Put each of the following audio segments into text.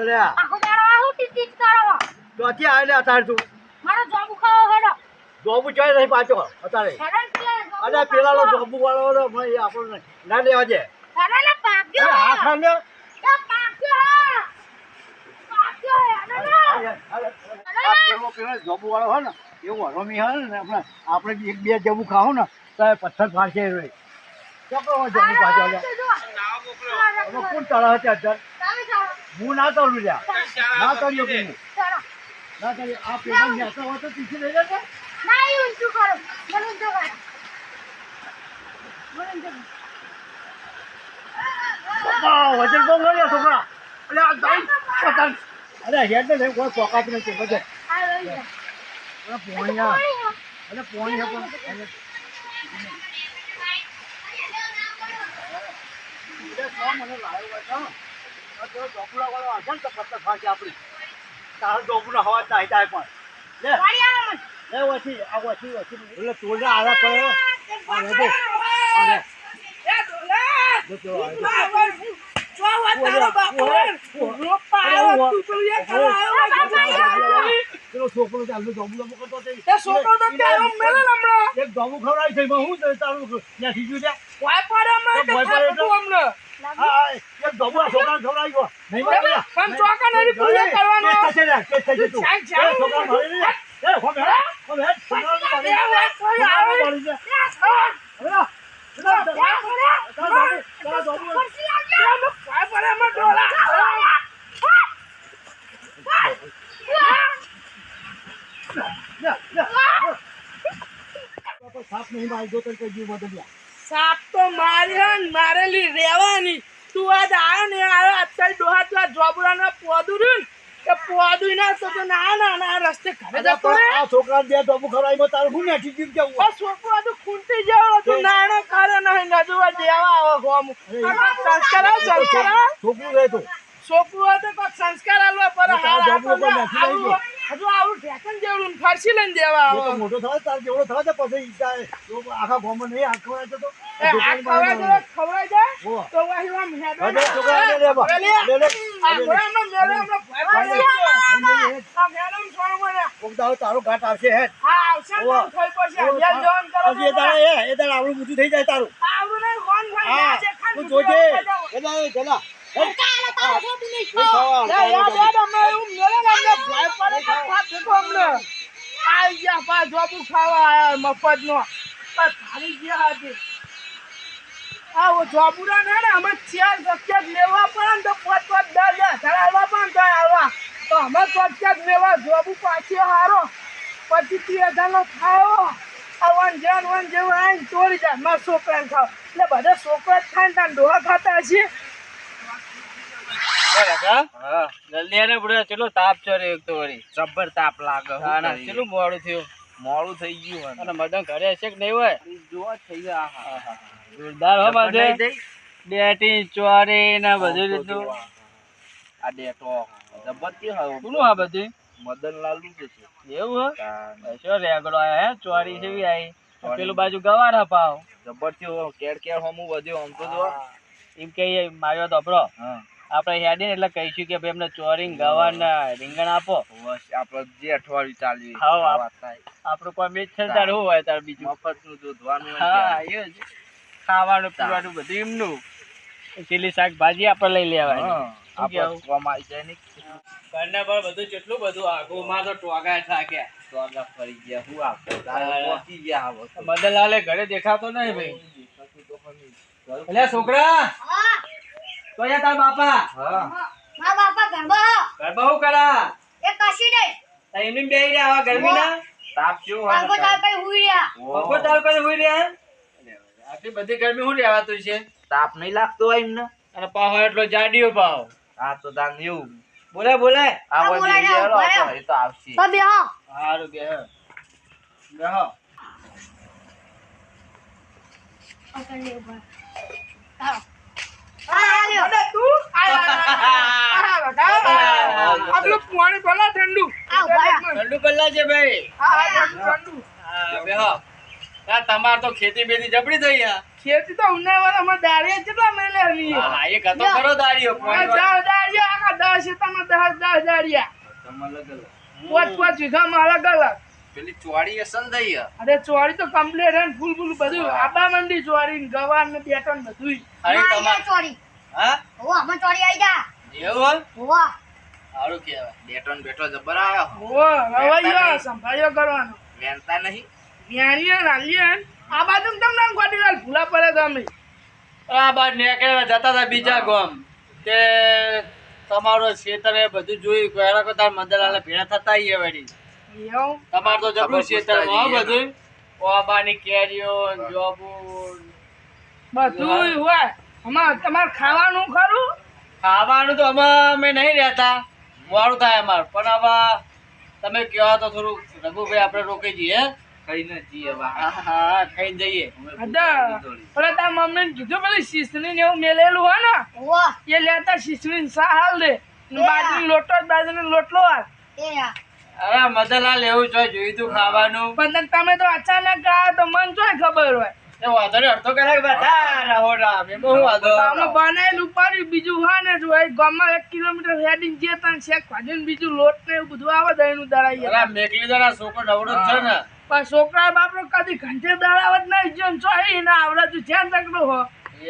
તો લે આ. આખો દાડો આવું ટીચ ટીચ કરો. ચોથી આવે લે અત્યારે તું. મારો જોબ ખાવો હેડો. જોબુ જોઈ નહીં પાછો અત્યારે. અરે પેલા લો જોબુ વાળો નો ભાઈ આપણને ના લેવા દે. અરે પાક્યો હા. ખા લે. એ પાક્યો પાક્યો આ પેલો પેલો જોબુ વાળો હોય ને એવું હરોમી હે ને આપણે આપણે એક બે જબુ ખાવું ને તો પથ્થર ફાડશે એ રહી કોણ તળાવ હતા અત્યારે? હું ના તળું લ્યા. ના તળ્યો કે ના તળ્યો આ પેલા નેતા હોય તો તીખી લઈ લેજે. બાપા, વજન બહુ લઈ લે છોકરા. અરે આ દાઈ પતંગ. અરે હેડ ને લઈ, કોઈ પોકાત નથી. બધે અરે પોણિયા. અરે પોણિયા. પણ. એ મને લાવ્યો પેલો વાળો હશે ને તો પત્તર ફાડશે આપણી. તારો ઢોકળો હવા જ નાહી પણ. લે, લે ઓછી, આ ઓછી, ઓછી. એટલે તોડને આવા પડે. આ લે જો. આ લે. જો કેવો આવે છે. પેલો છોકરો ચાલતો ઢોકળો કરતો. એક ઢોકળું ખવડાવી છે, હું તારું ત્યાં? હા, એક આ છોકરાને ખવડાવી ગયો. નહીં પણ ચોકા કરવાનો. થશે થશે તું. ચાલ, ચાલ. છોકરા મારી. એ, મારી હવે સાપ નહીં મારી જો તને કઈ જીવ લે. સાપ તો મારી ને મારેલી રેવાની તું આજ આવ્યો ને આવ્યો અત્યારે ડોહા પેલા જોબડાના પોદું રહ્યું ને, કે પોદું ના તો તો ના ના ના રસ્તે ઘરે જતો આ છોકરા બે ઢોકળું ખવડાવીમાં તારું શું નાખી દીધું કેવું? આ છોકરો તો ખૂંટી જેવો તો નાણો કરે નહીં નજવા દેવા આવો ગોમ. સંસ્કાર સંસ્કાર છોકરું રહે તો. છોકરો તો કોઈ સંસ્કાર આલવા પર હાર આપો ગયો. હજુ આવું જેવડું ફરસી લઈને દેવા આવો. મોટો થાય તાર જેવડો તો પછી આખા ગામમાં નહીં આખો તો ખવડાય જાય ખવડાય જાય તો વહી આમ હેડો લે લે. લે. લે. તારો ઘાટ આવશે. હા, આવશે થઈ પડશે. કરો એ આવડું બધું થઈ જાય તારું. આવડું નહીં, કોણ ભાઈ? હા તું જોજે. બજાવો. એ મેળે ને. પણ લેવા પડે તો પોત પોત દસ દસ હજાર પણ તો આવવા પાછી વન જેન વન જેવું આવીને તોડી જાય મારા છોકરાને ખાવ એટલે બધા છોકરા જ ખાય ને તાન ખાતા હશે જલ્દી ચેલો તાપ ચડ્યો એક તો વળી. જબ્બર તાપ લાગે ના ના ચેલું મોડું થયું? મોડું થઈ ગયું અને મદન ઘરે હશે કે નહીં હોય? જોવા થઈ ગયા જોરદાર હો બધે બેટી ચોરી ને બધું લીધું. આ ડેટો જબ્બર હવે શું આ બધું? મદનલાલનું છે. એવું હે? શું રેગડો આયા હે? ચોરી જેવી આવી પેલું બાજુ ગવાર હપાવ જબરથી કેડ કેર કેર હમું વધ્યો આમ તો જો એમ કે માર્યો હા. આપણે હેડી ને એટલે કહીશું કે ભાઈ એમને ચોરી ને ગવાર રીંગણ આપો. આપડે આપણે જે અઠવાડિયું ચાલ્યું થાય. આપણું કોઈ મેચ છે તાર શું હોય તાર બીજું? મફતનું દૂધવાનું હા એ જ. ખાવાનું પીવાનું બધું એમનું. પેલી શાકભાજી આપણે લઈ લેવાય હા, આપણે કેવું? કોમ આવી જાય ને. ઘરના પર બધું જેટલું બધું આગું માં તો ટોગા થાક્યા તો ફરી ગયા હું આપો તારે ગયા આવો મદનલાલે ઘરે દેખાતો નહીં ભાઈ. એટલે છોકરા! તો તાર બાપા. હા. મારા બાપા ગરબો ગરબો હું કરા? એ કશી દે તા એમની બેહી રહ્યા આવા ગરમીના? તાપ શું હોય ને તાર કઈ હુઈ રહ્યા ઓહો. તાર કઈ હુઈ રહ્યા આટલી બધી ગરમી હું રહેવાતું છે? તાપ નહીં લાગતો હોય એમને? અને પાહો એટલો જાડીયો પાહો આ તો તાન એવું બોલે બોલે. આ બોલે ને, એ તો આવશે. તો બેહો. હારું બેહો. બેહો. પકડ લે ઉપર આવો હા. આલ્યો અરે તું આ- આ- આ બટા, આ- આ પેલું પાણી ભલા ઠંડુ. ઠંડુ પલ્લા છે ભાઈ. હા, હા, ઠંડુ, ઠંડુ. હા બેહો આ તમાર તો ખેતી બેતી જબડી થઈ યાર ખેતી તો ઉનાળામાં દાળીએ કેટલા મેલે આવી હા દાળિયા આખા દસ ખેતરમાં દસ દસ દાળિયા. તમે અલગ અલગ. પાંચ પાંચ વીઘામાં અલગ અલગ. પેલી ચોળી અસલ થઈ અરે ચોરી તો કમ્પ્લીટ હે ફૂલ ફૂલ બધું. આબા મંડી ચોરી ને ગવાર ને બેટન બધું અરે તમાર ચોરી હા? ઓ અમે ચોરી આઈ જા. એવું વાહ સારું કહેવાય. બેટન બેટો જબર આવ્યો ઓ રવાયો સંભાળ્યો કરવાનો. વેનતા નહીં? વ્યાણીએ રાલીએ આ બાજુ તમને આમ ગોટીલાલ ભૂલા પડે તમે આ બાજુ નીકળ્યા જતા હતા બીજા ગામ. તે તમારો ખેતર એ બધું જોયું. કોઈ કો તાર મંદલાલે ભેળા થતા આવીએ વળી. તમાર તો જબરું પૂછતા બધું. ઓબાની કેરીઓ જોબુ બધું હોય. અમાર તમારે ખાવાનું ખરું? ખાવાનું તો અમે અમે નહીં રહેતા. મોડું થાય અમાર. પણ હવે તમે કહો તો થોડું રઘુભાઈ આપણે રોકી જઈએ ખાઈને જઈએ હા જઈએ. તાર કીધું પેલી ને એવું મેલેલું હોય ને? એ લેતા શીસણી ને સા હાલ દે. બાજરી લોટો જ બાજરી લોટલો હાલ અરે મદનલાલ એવું છે જોયું તું ખાવાનું? પણ તમે તો અચાનક આવ્યા તો મન ચોય ખબર હોય? એ વાંધો નહીં અડધો કલાક બેઠા રહો રામ એમાં શું વાંધો. અમે બનાવેલું પાડી બીજું હા ને જો ગામમાં એક કિલોમીટર હેડિંગ જે તને શેક ભાજીને બીજું લોટ ને એવું બધું આવે દહીંનું દળાઈ અરે મેકલી જરા છોકરો નવડો છે ને. પણ છોકરા બાપરો કદી ઘંટે દળાવત નહીં જો એ ના આવડે ધ્યાન તકડો હો.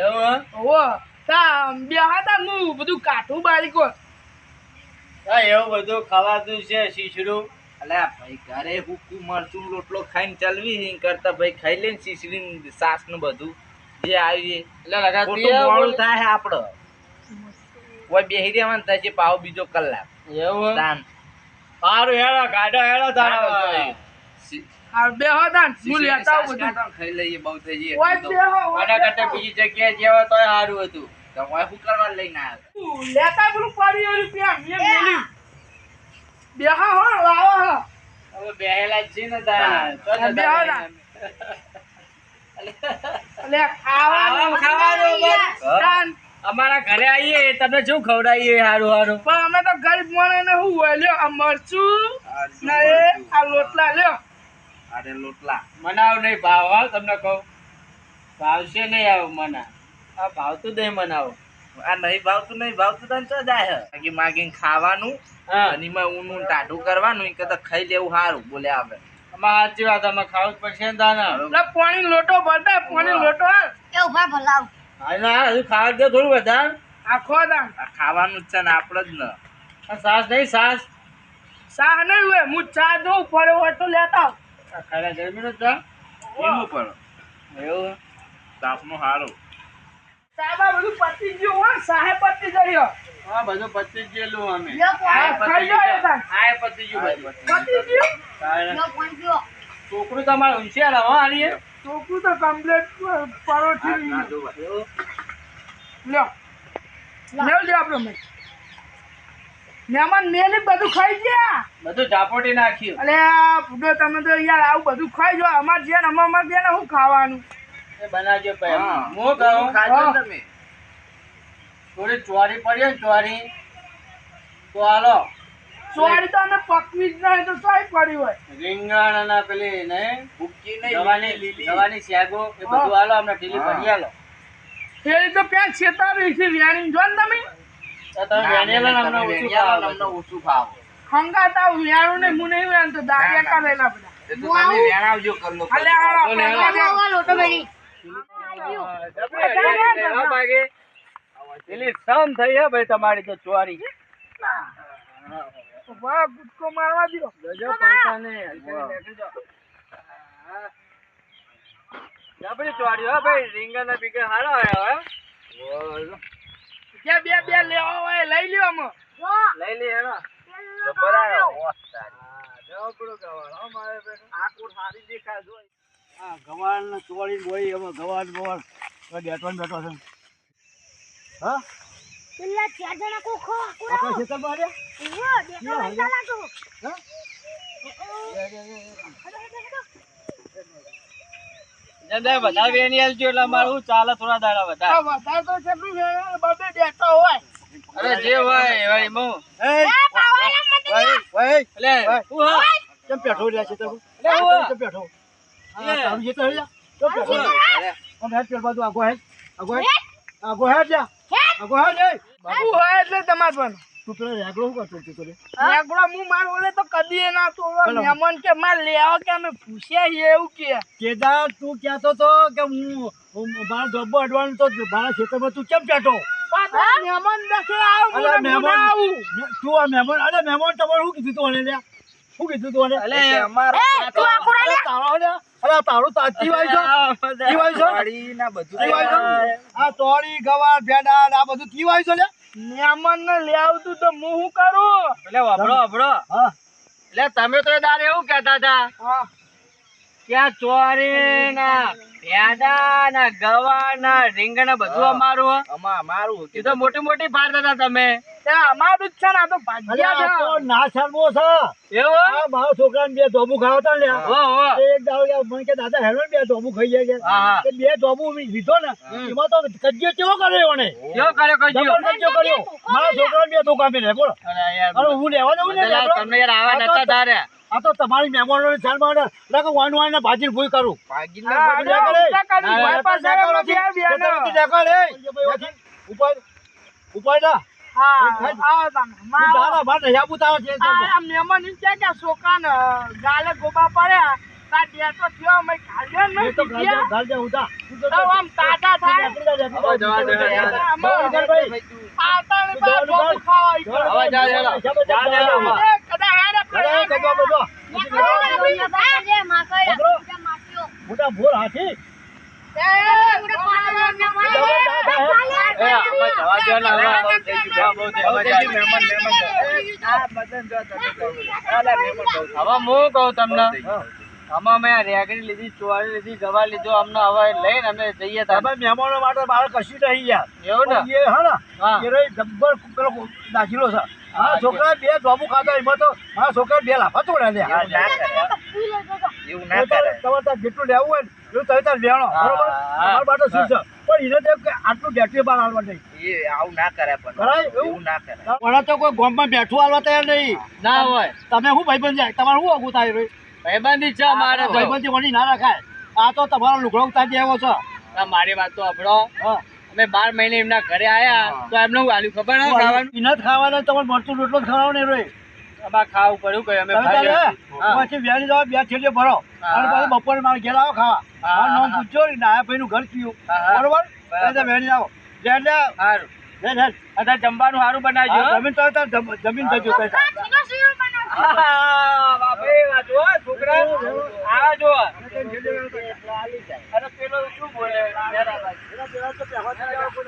એવું હો? તા બે હતા હું બધું કાઠું બારીકો હા એવું બધું ખવાતું છે શીશડું. અલ્યા ભાઈ ઘરે હુકું મરચું રોટલો ખાઈને ચાલવી કરતા ભાઈ ખાઈ લે ને શીશડી સાસનું બધું જે આવી મોડું થાય આપડે. કોઈ બેહી રહેવાનું થાય છે પાવ બીજો કલાક. એવું? સારું હેડો ગાડો હેડો તારા શી- આ બે હતા હું લેતા બધું. ખાઈ લઈએ બહુ થઈ જઈએ. બીજી જગ્યાએ જેવા તો સારું હતું. તમે શું કરવા લઈને આવ્યા તું લેતા પેલું પડી રૂપિયા મેં મેલ્યું બે હા હો લાવો હો. હવે બેહેલા જ છે ને તારા. તો હા, બેહો. ના. એટલે ખાવાનું ખાવાનું, બસ. અમારા ઘરે આવીએ તમને શું ખવડાવીએ સારું સારું પણ અમે તો ગરીબ માણસને શું હોય? લ્યો આ મરચું ને આ લોટલા લ્યો. અરે લોટલા. મનાવ નહીં ભાવ હા તમને કહું. ભાવશે નહીં આવું મના. આ ભાવતું નહીં મનાવો આ નહીં ભાવતું નહીં ભાવતું તને તો જાય બાકી માગી માગીને ખાવાનું હા. અને એમાં ઊનું ટાઢું કરવાનું એ ખાઈ લેવું સારું બોલે આવે. અમારે સાચી વાત અમે ખાવું જ પડશે ને પાણી લોટો ભરતા પાણી લોટો હાલ એ ઊભા ભલાવ હા ના હજુ ખાવા દે થોડું વધારે. આખો દાન આ ખાવાનું જ છે ને આપણે જ ને. આ સાસ નહીં સાસ. સાહ નહીં હોય હું ચા દઉં પડે હોય તો લેતા ખાલા ગરમીનો ચા. એવું પણ. એવું? તાપનું સારું સાહેબા બધું પતી ગયું હોય સાહે પતી ગયો હા બધું પચીસ જેટલું અમે. હા, ખાઈ જાઓ આ પતી ગયું બધું. પતી ગયું તારે લ્યો પોઈન્ટ લ્યો. છોકરું તમારે હોશિયાર ચોખ્ખું તો કમ્પ્લેટ પરોઠી લ્યો. લ્યો. લ્યો આપણો મેં મહેમાન મેલી બધું ખાઈ ગયા. બધું ઝાપોટી નાખ્યું. અલે આ ફૂડો તમે તો યાર આવું બધું ખાઈ જો અમાર જેન ને અમાર જે ને શું ખાવાનું? બનાવજો ભાઈ. હું. કહું ખાજો તમે. થોડી ચોરી પડી ને ચોરી તો હાલો. ચોરી તો અમે પકવી જ નહીં તો સાઈ પડી હોય. રીંગણ અને પેલી નહીં ભૂકી નહીં દવાની દવાની શેગો એ બધું હાલો અમને ઢીલી હા. હાલો. ફેરી તો પેન્ટ છેતાવી છે વ્યાણી જો ને તમે. તો તમે ના, ને તમે અમને ઓછું વેણિયાલા અમને ઓછું ખાવો હંગાત વ્યાણું ને તો દાડિયા. બધા. તમે અલે લોટો. પેલી સમ થઈ ભાઈ તમારી તો ચોરી વાહ ગુટકો મારવા જે બે બે લેવા હોય લઈ લ્યો અમે લઈ લે હેડો હા ચોળી બેઠો બેઠો છે. હા? પેલા ચાર જણા કો ખો આપણે ખેતર બારે ઉવો દેખો વંદા લાગો. હા? જંદા બધા વેણી આલજો એટલે અમારું શું ચાલે થોડા દાડા બધા વધારે વધારે તો કેટલું છે બબે બેઠો હોય. અરે જે હોય મો. એ ભાઈ ભાઈ એટલે ભાઈ. હા. કેમ બેઠો રહ્યા છે તમે? એટલે હું કેમ બેઠો? આ તારું જે તો હે જા. આગો હેડ. આગો હેડ. આગો હેડ. જા. આગો હેડ એ. શું હોય એટલે તમાર પણ. તું પેલો રેગડો શું કરતો તું રે? રેગડો હું માર ઓલે તો કદી ના તો. મહેમાન કે માર લે આવો કે અમે પૂછ્યા છીએ એવું કે. કેદાર તું કહેતો તો કે હું હું મારા જોબ અડવાનું તો મારા ખેતરમાં તું કેમ પેટો પાછા મહેમાન દેખે આવ હું મહેમાન. આવું. તું આ મહેમાન અરે મહેમાન તમારે શું કીધું તું અને શું કીધું તું અને અલે અમારે કોરા તારો અરે આ તારું તાજી વાય છો. ઈ વાય છો? વાડીના બધું ઈ વાય છો? આ તોડી ગવાર ભેડા ને આ બધું કી વાય છો લે નિયમન ને લેવતું તો હું શું કરું? એટલે વાપરો વાપરો. હા. એટલે તમે તો દાર એવું કહેતા હતા હા. ત્યાં ચોરી ના ભેડા ગવાના રીંગણ બધું અમારું અમા અમારું એ તો મોટી મોટી પાડતા હતા તમે. અમારું જ છે ને આ તો ભાગ્યા તો છે. ના શરમો છે. એવો મારા છોકરાને બે ધોબુ ખાવતા ને એક દાવ મને કે દાદા હેલો બે ધોબુ ખાઈ જાય છે. બે ધોબુ લીધો ને એમાં તો કજ્જો કેવો કર્યો એને કેવો કર્યો કજ્યો? કજ્જો કર્યો. મારા છોકરાને બે ધોકા મેં બોલો. અરે હું લેવા દઉં ને તમને યાર આવા નતા ધારે આ તો તમારી મહેમાનોને ચાલમાં લાગે વાન વાન ને ભાજી ભૂલ કરું. બધું અરે, કરે. ના, ના, ના, ના. ઉપર ઉપર ના હા, મોટા ભોર હાથી હવે હું કહું તમને. આમાં રેગડી લીધી ચોરી લીધી ગવા લીધો અમને હવે લઈને અમે જઈએ તમે મહેમાનો માટે બાળક કશું નહીં યાર. એવું ને? એ હા ને એ જબ્બર પેલો દાખીલો છે. મારા છોકરા બે ધોબુ ખાતા એમાં તો મારા છોકરા બે લાફા તોડ્યા લે એવું ના કરે. એવું તમારે ત્યાં જેટલું લેવું હોય ને એટલું તમે ત્યાં લેવાનો બરોબર? હા. તમારા માટે શું છે? પણ એને તો કે આટલું બેટરી બહાર હાલવા નહીં. એ આવું ના કરે પણ. કરાય? એવું? એવું ના કરે. પણ તો કોઈ ગામમાં બેઠું હાલવા તૈયાર નહીં. ના હોય. તમે શું ભાઈબંધ જાય તમારે શું આગું થાય ભાઈબંધી છે મારે ભાઈબંધી વળી ના રાખાય. આ તો તમારો લુગડો ઉતારી દેવો છે. મારી વાત તો આપણો હા. અમે બાર મહિને એમના ઘરે આયા તો એમને હું આલ્યું ખબર ના ખાવાનું? એને ખાવાના તમારે મળતું રોટલો ખાવાનો ને રોય. અમારે ખાવું પડ્યું કઈ અમે. પછી વ્યાની જવા બે છેલ્લે ભરો. અને પછી બપોરે મારે ઘેર આવો ખાવા. મારું નામ. પૂછજો ને નાયા ભાઈનું ઘર કયું હા, હા. બરોબર? બરાબર. વ્યાની આવો. લે લે. સારું જમવાનું સારું બનાવજો. જમીન તો તાર જમીન થજો હા, બાપરે, આ જો છોકરા. આ જો અને પેલો શું બોલે? પેલા પેલા તો પહેવા આવો.